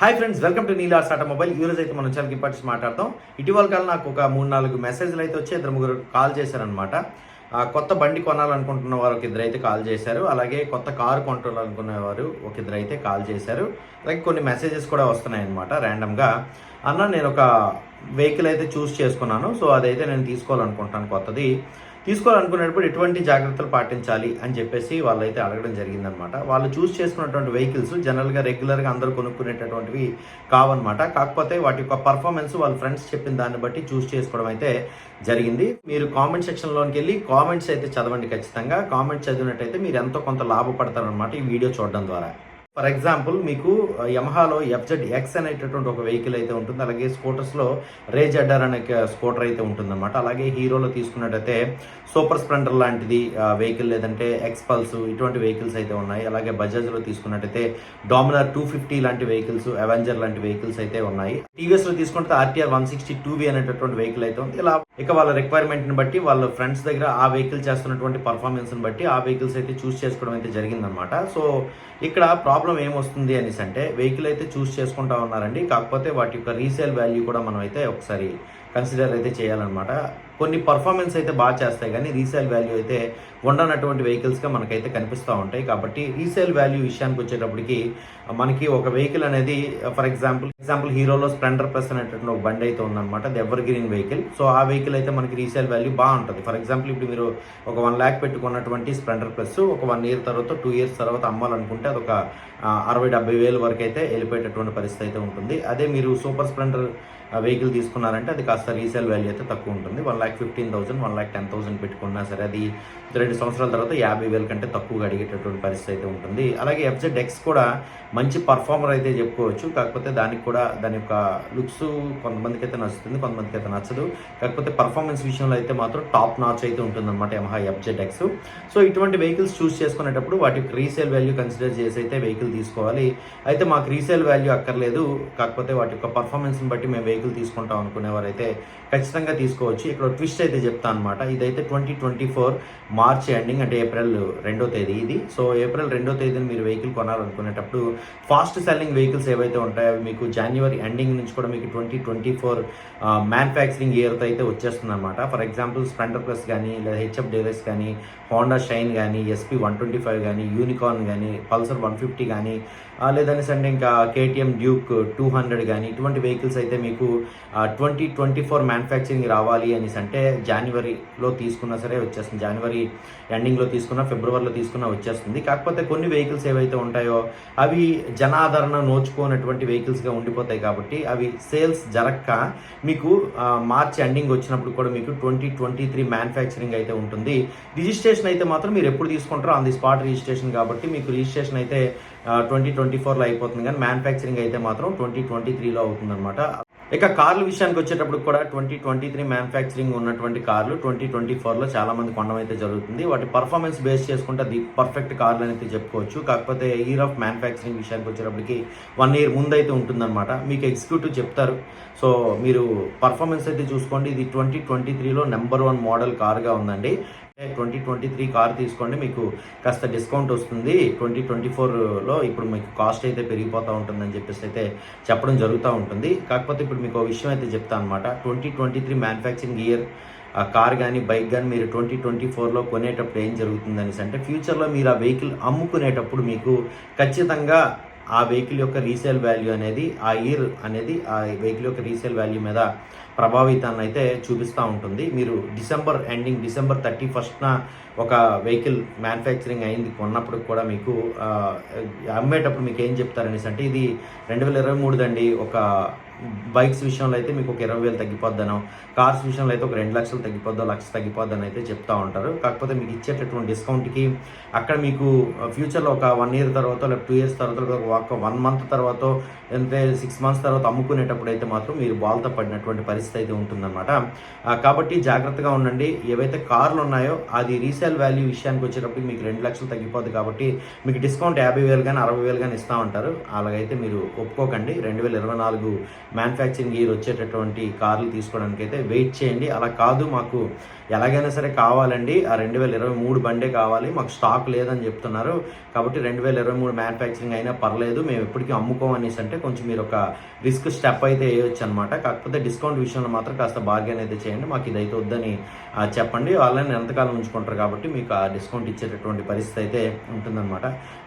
Hi friends welcome to Neela automobile ఈ రోజు అయితే మనం చాలా ఇంపార్టెన్స్ మాట్లాడతాం. ఇటీవల కాలం నాకు ఒక మూడు నాలుగు మెసేజ్లు అయితే వచ్చి ఇద్దరు ముగ్గురు కాల్ చేశారనమాట కొత్త బండి కొనాలనుకుంటున్న వారు ఒక ఇద్దరు అయితే కాల్ చేశారు. అలాగే కొత్త కారు కొనాలనుకునేవారు ఒక ఇద్దరు అయితే కాల్ చేశారు. అలాగే కొన్ని మెసేజెస్ కూడా వస్తున్నాయి అనమాట ర్యాండమ్గా అన్న నేను ఒక వెహికల్ అయితే చూస్ చేసుకున్నాను. సో అదైతే నేను తీసుకోవాలనుకుంటాను కొత్తది. తీసుకోవాలనుకునేటప్పుడు ఎటువంటి జాగ్రత్తలు పాటించాలి అని చెప్పేసి వాళ్ళైతే అడగడం జరిగిందనమాట వాళ్ళు చూస్ చేసుకున్నటువంటి వెహికల్స్ జనరల్గా రెగ్యులర్గా అందరూ కొనుక్కునేటటువంటివి కావన్నమాట. కాకపోతే వాటి యొక్క పర్ఫార్మెన్స్ వాళ్ళ ఫ్రెండ్స్ చెప్పిన దాన్ని బట్టి చూస్ చేసుకోవడం అయితే జరిగింది. మీరు కామెంట్ సెక్షన్లోకి వెళ్ళి కామెంట్స్ అయితే చదవండి ఖచ్చితంగా. కామెంట్స్ చదివినట్టయితే మీరు ఎంతో కొంత లాభపడతారనమాట ఈ వీడియో చూడడం ద్వారా. ఫర్ ఎగ్జాంపుల్ మీకు యమహాలో ఎఫ్జెడ్ ఎక్స్ అనేటటువంటి ఒక వెహికల్ అయితే ఉంటుంది. అలాగే స్కూటర్స్లో రేజ్ అడ్డర్ అనే స్కూటర్ అయితే ఉంటుందన్నమాట. అలాగే హీరోలో తీసుకున్నట్టయితే సూపర్ స్ప్లెండర్ లాంటిది వెహికల్ లేదంటే ఎక్స్పల్స్ ఇటువంటి వెహికల్స్ అయితే ఉన్నాయి. అలాగే బజాజ్లో తీసుకున్నట్టయితే డామినర్ టూ ఫిఫ్టీ లాంటి వెహికల్స్ అవెంజర్ లాంటి వెహికల్స్ అయితే ఉన్నాయి. టీవీఎస్లో తీసుకుంటే RTR one sixty two V అనేటటువంటి వెహికల్ అయితే ఉంది. ఇలా ఇక వాళ్ళ రిక్వైర్మెంట్ని బట్టి వాళ్ళ ఫ్రెండ్స్ దగ్గర ఆ వెహికల్ చేస్తున్నటువంటి పర్ఫార్మెన్స్ని బట్టి ఆ వెహికల్స్ అయితే చూస్ చేసుకోవడం అయితే జరిగిందనమాట సో ఇక్కడ ప్రాబ్లం ఏమొస్తుంది అనేసి అంటే వెహికల్ అయితే చూస్ చేసుకుంటా ఉన్నారండి. కాకపోతే వాటి యొక్క రీసేల్ వాల్యూ కూడా మనం అయితే ఒకసారి కన్సిడర్ అయితే చేయాలన్నమాట. కొన్ని పర్ఫార్మెన్స్ అయితే బాగా చేస్తాయి కానీ రీసేల్ వాల్యూ అయితే ఉండనటువంటి వెహికల్స్గా మనకైతే కనిపిస్తూ ఉంటాయి. కాబట్టి రీసేల్ వాల్యూ విషయానికి వచ్చేటప్పటికి మనకి ఒక వెహికల్ అనేది ఫర్ ఎగ్జాంపుల్ ఎగ్జాంపుల్ హీరోలో స్ప్లెండర్ ప్లస్ అనేటువంటి ఒక బండి అయితే ఉందన్నమాట. అది ఎవర్ గ్రీన్ వెహికల్ సో ఆ వెహికల్ అయితే మనకి రీసేల్ వాల్యూ బాగుంటుంది ఫర్ ఎగ్జాంపుల్ ఇప్పుడు మీరు ఒక వన్ ల్యాక్ పెట్టుకున్నటువంటి స్ప్లెండర్ ప్లస్ ఒక వన్ ఇయర్ తర్వాత టూ ఇయర్స్ తర్వాత అమ్మాలనుకుంటే అదొక అరవై డెబ్బై వేలు వరకు అయితే వెళ్ళిపోయేటటువంటి పరిస్థితి అయితే ఉంటుంది. అదే మీరు సూపర్ స్ప్లెండర్ వెహికల్ తీసుకున్నారంటే అది కాస్త రీసేల్ వాల్యూ అయితే తక్కువ ఉంటుంది. One lakh fifteen thousand one lakh ten thousand పెట్టుకున్నా సరే అది రెండు సంవత్సరాల తర్వాత యాభై వేల కంటే తక్కువగా అడిగేటటువంటి పరిస్థితి అయితే ఉంటుంది. అలాగే ఎఫ్జెడ్ ఎక్స్ కూడా మంచి పర్ఫార్మర్ అయితే చెప్పుకోవచ్చు. కాకపోతే దానికి కూడా దాని యొక్క లుక్స్ కొంతమందికి అయితే నచ్చుతుంది కొంతమందికి అయితే నచ్చదు. కాకపోతే పర్ఫార్మెన్స్ విషయంలో అయితే మాత్రం టాప్ నాచ్ అయితే ఉంటుంది అనమాట యమహా ఎఫ్జెడ్ ఎక్స్ సో ఇటువంటి వెహికల్స్ చూస్ చేసుకునేటప్పుడు వాటి రీసేల్ వాల్యూ కన్సిడర్ చేసి అయితే వెహికల్ తీసుకోవాలి. అయితే మాకు రీసేల్ వాల్యూ అక్కర్లేదు. కాకపోతే వాటి యొక్క పర్ఫార్మెన్స్ని బట్టి మేము వెహికల్ తీసుకుంటాం అనుకునేవారైతే ఖచ్చితంగా తీసుకోవచ్చు. ఇక్కడ ట్విస్ట్ అయితే చెప్తా అనమాట ఇదైతే twenty twenty four March ending అంటే ఏప్రిల్ రెండో తేదీ ఇది. సో ఏప్రిల్ రెండో తేదీని మీరు వెహికల్ కొనాలనుకునేటప్పుడు ఫాస్ట్ సెల్లింగ్ వెహికల్స్ ఏవైతే ఉంటాయో అవి మీకు జనవరి ఎండింగ్ నుంచి కూడా మీకు ట్వంటీ ట్వంటీ ఫోర్ మ్యానుఫ్యాక్చరింగ్ ఇయర్తో అయితే వచ్చేస్తుంది అనమాట ఫర్ ఎగ్జాంపుల్ స్ప్లెండర్ ప్లస్ కానీ లేదా హెచ్ఎఫ్ డేరెస్ కానీ హోండా షైన్ కానీ ఎస్పీ వన్ ట్వంటీ ఫైవ్ కానీ యూనికార్న్ కానీ పల్సర్ వన్ ఫిఫ్టీ కానీ లేదనేసి అంటే ఇంకా కేటీఎం డ్యూక్ టూ హండ్రెడ్ కానీ ఇటువంటి వెహికల్స్ అయితే మీకు ట్వంటీ ట్వంటీ ఫోర్ మ్యానుఫ్యాక్చరింగ్ రావాలి అనేసి అంటే జనవరిలో తీసుకున్నా సరే వచ్చేస్తుంది. జనవరి ఎండింగ్లో తీసుకున్నా ఫిబ్రవరిలో తీసుకున్నా వచ్చేస్తుంది. కాకపోతే కొన్ని వెహికల్స్ ఏవైతే ఉంటాయో అవి జనాదరణ నోచుకోనటువంటి వెహికల్స్గా ఉండిపోతాయి కాబట్టి అవి సేల్స్ జరక్క. మీకు మార్చ్ ఎండింగ్ వచ్చినప్పుడు కూడా మీకు ట్వంటీ ట్వంటీ త్రీ మ్యానుఫ్యాక్చరింగ్ అయితే ఉంటుంది. రిజిస్ట్రేషన్ అయితే మాత్రం మీరు ఎప్పుడు తీసుకుంటారో ఆన్ ది స్పాట్ రిజిస్ట్రేషన్ కాబట్టి మీకు రిజిస్ట్రేషన్ అయితే ట్వంటీ ట్వంటీ ఫోర్లో అయిపోతుంది కానీ మ్యానుఫ్యాక్చరింగ్ అయితే మాత్రం ట్వంటీ ట్వంటీ త్రీలో అవుతుందన్నమాట. ఇక కార్ల విషయానికి వచ్చేటప్పుడు కూడా ట్వంటీ ట్వంటీ త్రీ మ్యానుఫ్యాక్చరింగ్ ఉన్నటువంటి కార్లు ట్వంటీ ట్వంటీ ఫోర్లో చాలా మంది కొనడం అయితే జరుగుతుంది. వాటి పర్ఫార్మెన్స్ బేస్ చేసుకుంటే అది పర్ఫెక్ట్ కార్లు అనేది చెప్పుకోవచ్చు. కాకపోతే ఇయర్ ఆఫ్ మ్యానుఫ్యాక్చరింగ్ విషయానికి వచ్చేటప్పటికి వన్ ఇయర్ ముందైతే ఉంటుందన్నమాట. మీకు ఎగ్జిక్యూటివ్ చెప్తారు. సో మీరు పర్ఫార్మెన్స్ అయితే చూసుకోండి. ఇది ట్వంటీ ట్వంటీ త్రీలో నెంబర్ వన్ మోడల్ కార్గా ఉందండి. ట్వంటీ ట్వంటీ త్రీ కార్ తీసుకోండి మీకు కాస్త డిస్కౌంట్ వస్తుంది. ట్వంటీ ట్వంటీ ఫోర్లో ఇప్పుడు మీకు కాస్ట్ అయితే పెరిగిపోతూ ఉంటుందని చెప్పేసి అయితే చెప్పడం జరుగుతూ ఉంటుంది. కాకపోతే ఇప్పుడు మీకు ఒక విషయం అయితే చెప్తాను అనమాట twenty twenty three manufacturing year car కానీ బైక్ కానీ మీరు ట్వంటీ ట్వంటీ ఫోర్లో కొనేటప్పుడు ఏం జరుగుతుంది అనేసి అంటే ఫ్యూచర్లో మీరు ఆ వెహికల్ అమ్ముకునేటప్పుడు మీకు ఖచ్చితంగా ఆ వెహికల్ యొక్క రీసేల్ వాల్యూ అనేది ఆ ఇయర్ అనేది ఆ వెహికల్ యొక్క రీసేల్ వాల్యూ మీద ప్రభావితాన్ని అయితే చూపిస్తూ ఉంటుంది. మీరు డిసెంబర్ ఎండింగ్ డిసెంబర్ థర్టీ ఫస్ట్న ఒక వెహికల్ మ్యానుఫ్యాక్చరింగ్ అయింది కొన్నప్పుడు కూడా మీకు అమ్మేటప్పుడు మీకు ఏం చెప్తారనేసి అంటే ఇది రెండు వేల ఇరవై మూడుదండి ఒక బైక్స్ విషయంలో అయితే మీకు ఒక ఇరవై వేలు తగ్గిపోద్దనో కార్స్ విషయంలో అయితే ఒక రెండు లక్షలు తగ్గిపోద్దో లక్ష తగ్గిపోద్దని అయితే చెప్తా ఉంటారు. కాకపోతే మీకు ఇచ్చేటటువంటి డిస్కౌంట్కి అక్కడ మీకు ఫ్యూచర్లో ఒక వన్ ఇయర్ తర్వాత లేదా టూ ఇయర్స్ తర్వాత ఒక వన్ మంత్ తర్వాత అంటే సిక్స్ మంత్స్ తర్వాత అమ్ముకునేటప్పుడు అయితే మాత్రం మీరు బాల్తో పడినటువంటి పరిస్థితి అయితే ఉంటుందన్నమాట. కాబట్టి జాగ్రత్తగా ఉండండి. ఏవైతే కార్లు ఉన్నాయో అది రీసేల్ వాల్యూ విషయానికి వచ్చేటప్పుడు మీకు రెండు లక్షలు తగ్గిపోద్ది కాబట్టి మీకు డిస్కౌంట్ యాభై వేలు కానీ అరవై వేలు కానీ ఇస్తా ఉంటారు. అలాగైతే మీరు ఒప్పుకోకండి. రెండు వేల ఇరవై నాలుగు మ్యానుఫ్యాక్చరింగ్ ఇయర్ వచ్చేటటువంటి కార్లు తీసుకోవడానికి అయితే వెయిట్ చేయండి. అలా కాదు మాకు ఎలాగైనా సరే కావాలండి. ఆ రెండు వేల ఇరవై మూడు బండే కావాలి. మాకు స్టాక్ లేదని చెప్తున్నారు. కాబట్టి రెండు వేల ఇరవై మూడు మ్యానుఫ్యాక్చరింగ్ అయినా పర్లేదు. మేము ఎప్పటికీ అమ్ముకోమనేసి అంటే కొంచెం మీరు ఒక రిస్క్ స్టెప్ అయితే వేయొచ్చు అనమాట కాకపోతే డిస్కౌంట్ విషయంలో మాత్రం కాస్త బార్గెన్ అయితే చేయండి. మాకు ఇదైతే వద్దని చెప్పండి. వాళ్ళని ఎంతకాలం ఉంచుకుంటారు కాబట్టి మీకు ఆ డిస్కౌంట్ ఇచ్చేటటువంటి పరిస్థితి అయితే ఉంటుందన్నమాట.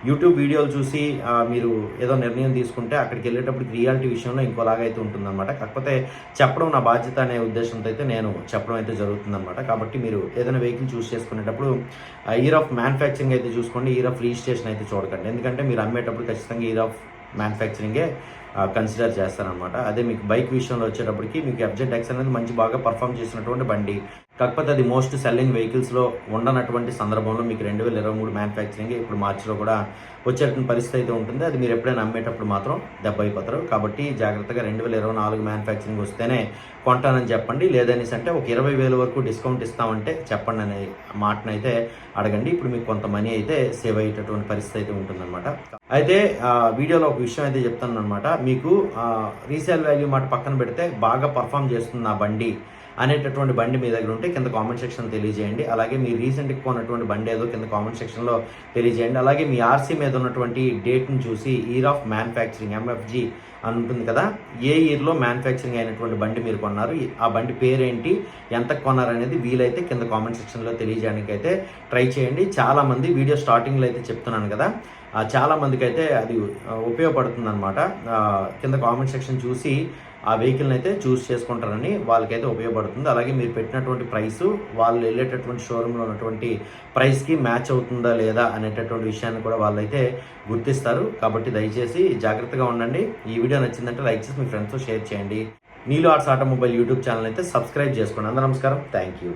యూట్యూబ్ వీడియోలు చూసి మీరు ఏదో నిర్ణయం తీసుకుంటే అక్కడికి వెళ్ళేటప్పటికి రియాలిటీ విషయంలో ఇంకోలాగా అయితే ఉంటుందన్నమాట. కాకపోతే చెప్పడం నా బాధ్యత అనే ఉద్దేశంతో అయితే నేను చెప్పడం అయితే జరుగుతుందన్నమాట. కాబట్టి మీరు ఏదైనా వెహికల్ చూస్ చేసుకునేటప్పుడు ఇయర్ ఆఫ్ మ్యానుఫ్యాక్చరింగ్ అయితే చూసుకోండి ఇయర్ ఆఫ్ రిజిస్ట్రేషన్ అయితే చూడకండి. ఎందుకంటే మీరు అమ్మేటప్పుడు ఖచ్చితంగా ఇయర్ ఆఫ్ మ్యానుఫ్యాక్చరింగే కన్సిడర్ చేస్తారనమాట అదే మీకు బైక్ విషయంలో వచ్చేటప్పటికి మీకు ఎఫ్జెడ్ ఎక్స్ అనేది మంచి బాగా పర్ఫామ్ చేసినటువంటి బండి. కాకపోతే అది మోస్ట్ సెల్లింగ్ వెహికల్స్లో ఉండనటువంటి సందర్భంలో మీకు రెండు వేల ఇరవై మూడు మ్యానుఫ్యాక్చరింగ్ ఇప్పుడు మార్చిలో కూడా వచ్చేటువంటి పరిస్థితి అయితే ఉంటుంది. అది మీరు ఎప్పుడైనా అమ్మేటప్పుడు మాత్రం దెబ్బ అయిపోతారు. కాబట్టి జాగ్రత్తగా రెండు వేల ఇరవై నాలుగు మ్యానుఫ్యాక్చరింగ్ వస్తేనే కొంటానని చెప్పండి. లేదనేసి అంటే ఒక ఇరవై వేల వరకు డిస్కౌంట్ ఇస్తామంటే చెప్పండి అనే మాటనైతే అడగండి. ఇప్పుడు మీకు కొంత మనీ అయితే సేవ్ అయ్యేటటువంటి పరిస్థితి అయితే ఉంటుందన్నమాట. అయితే వీడియోలో ఒక విషయం అయితే చెప్తాను అనమాట మీకు రీసేల్ వాల్యూ మాట పక్కన పెడితే బాగా పర్ఫామ్ చేస్తుంది ఆ బండి అనేటటువంటి బండి మీ దగ్గర ఉంటే కింద కామెంట్ సెక్షన్ తెలియజేయండి. అలాగే మీ రీసెంట్గా కొన్నటువంటి బండి ఏదో కింద కామెంట్ సెక్షన్లో తెలియజేయండి. అలాగే మీ ఆర్సీ మీద ఉన్నటువంటి డేట్ని చూసి ఇయర్ ఆఫ్ మ్యానుఫ్యాక్చరింగ్ ఎంఎఫ్జి అని ఉంటుంది కదా? ఏ ఇయర్లో మ్యానుఫ్యాక్చరింగ్ అయినటువంటి బండి మీరు కొన్నారు? ఆ బండి పేరేంటి? ఎంత కొన్నారు అనేది వీలైతే కింద కామెంట్ సెక్షన్లో తెలియజేయడానికి అయితే ట్రై చేయండి. చాలామంది వీడియో స్టార్టింగ్లో అయితే చెప్తున్నాను కదా? చాలామందికి చాలా మందికి అయితే అది ఉపయోగపడుతుంది అనమాట కింద కామెంట్ సెక్షన్ చూసి ఆ వెహికల్ని అయితే చూస్ చేసుకుంటారని వాళ్ళకైతే ఉపయోగపడుతుంది. అలాగే మీరు పెట్టినటువంటి ప్రైస్ వాళ్ళు వెళ్ళేటటువంటి షోరూంలో ఉన్నటువంటి ప్రైస్కి మ్యాచ్ అవుతుందా లేదా అనేటటువంటి విషయాన్ని కూడా వాళ్ళైతే గుర్తిస్తారు. కాబట్టి దయచేసి జాగ్రత్తగా ఉండండి. ఈ వీడియో నచ్చిందంటే లైక్ చేసి మీ ఫ్రెండ్స్తో షేర్ చేయండి. నీలో ఆర్ట్స్ ఆటోమొబైల్ యూట్యూబ్ ఛానల్ అయితే సబ్స్క్రైబ్ చేసుకోండి. అందరూ నమస్కారం. Thank you